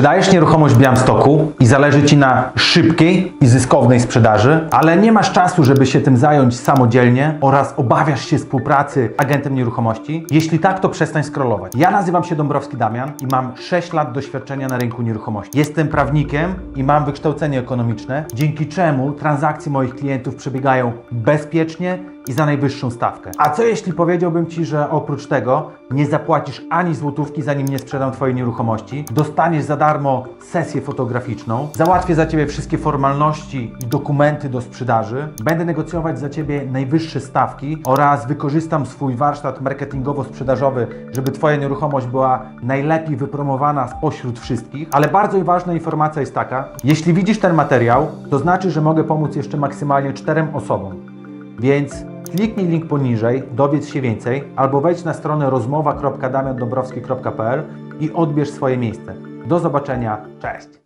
Sprzedajesz nieruchomość w Białymstoku i zależy Ci na szybkiej i zyskownej sprzedaży, ale nie masz czasu, żeby się tym zająć samodzielnie oraz obawiasz się współpracy agentem nieruchomości? Jeśli tak, to przestań scrollować. Ja nazywam się Dąbrowski Damian i mam 6 lat doświadczenia na rynku nieruchomości. Jestem prawnikiem i mam wykształcenie ekonomiczne, dzięki czemu transakcje moich klientów przebiegają bezpiecznie i za najwyższą stawkę. A co jeśli powiedziałbym Ci, że oprócz tego nie zapłacisz ani złotówki, zanim nie sprzedam Twojej nieruchomości, dostaniesz za darmo sesję fotograficzną, załatwię za Ciebie wszystkie formalności i dokumenty do sprzedaży, będę negocjować za Ciebie najwyższe stawki oraz wykorzystam swój warsztat marketingowo-sprzedażowy, żeby Twoja nieruchomość była najlepiej wypromowana spośród wszystkich. Ale bardzo ważna informacja jest taka, jeśli widzisz ten materiał, to znaczy, że mogę pomóc jeszcze maksymalnie czterem osobom. Więc kliknij link poniżej, dowiedz się więcej, albo wejdź na stronę rozmowa.damiandąbrowski.pl i odbierz swoje miejsce. Do zobaczenia, cześć!